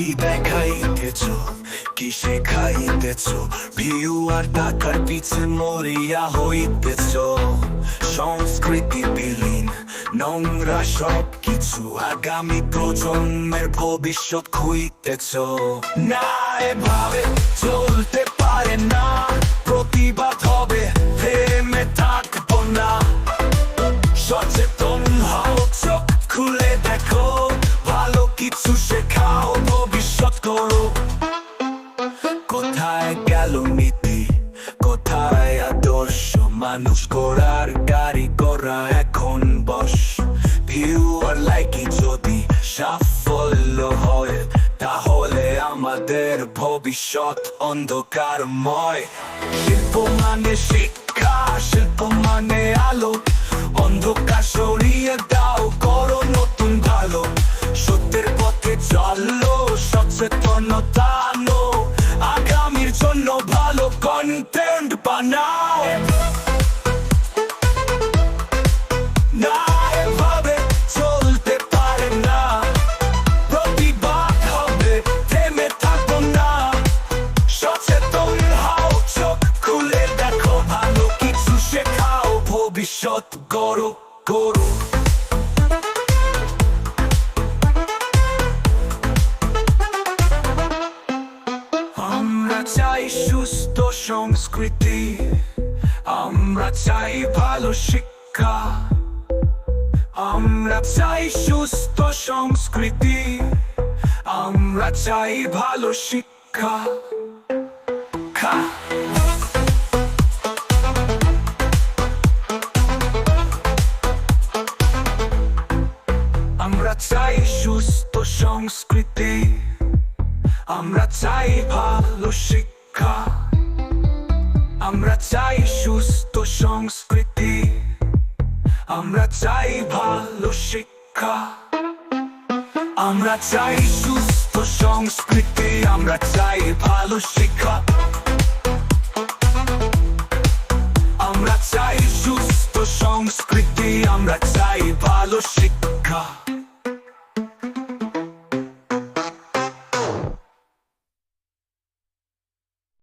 কি দেখাইতেছ কি শেখাইতেছ ভিউ আর টাকার পিছে মরিয়া হইতেছ সংস্কৃতি বিলীন নোংরা সব কিছু আগামী প্রজন্মের ভবিষ্যৎ খুঁইতেছ না এভাবে কোথায় কোথায় আদর্শ? মানুষ করার গাড়ি করা এখন বস। ভিউ আর লাইকি যদি সাফল্য হয়, তাহলে আমাদের ভবিষ্যৎ অন্ধকারময়। শিল্প মানে শিক্ষা, শিল্প মানে আলো। অন্ধকার সরিয়ে দাও, করো নতুন ভালো। সত্যের পথে চলো, সচেতনতা কিছু শেখাও ভবিষ্যৎ গরু গড়ো সুস্থ সংস্কৃতি, আমরা চাই ভালো শিক্ষা। আমরা চাই সুস্থ সংস্কৃতি, আমরা চাই ভালো শিক্ষা। আমরা চাই সুস্থ সংস্কৃতি, আমরা চাই ভালো শিক্ষা। আমরা চাই সুস্থ সংস্কৃতি। আমরা চাই ভালো শিক্ষা। আমরা চাই সুস্থ সংস্কৃতি, আমরা চাই ভালো শিক্ষা। আমরা চাই সুস্থ সংস্কৃতি, আমরা চাই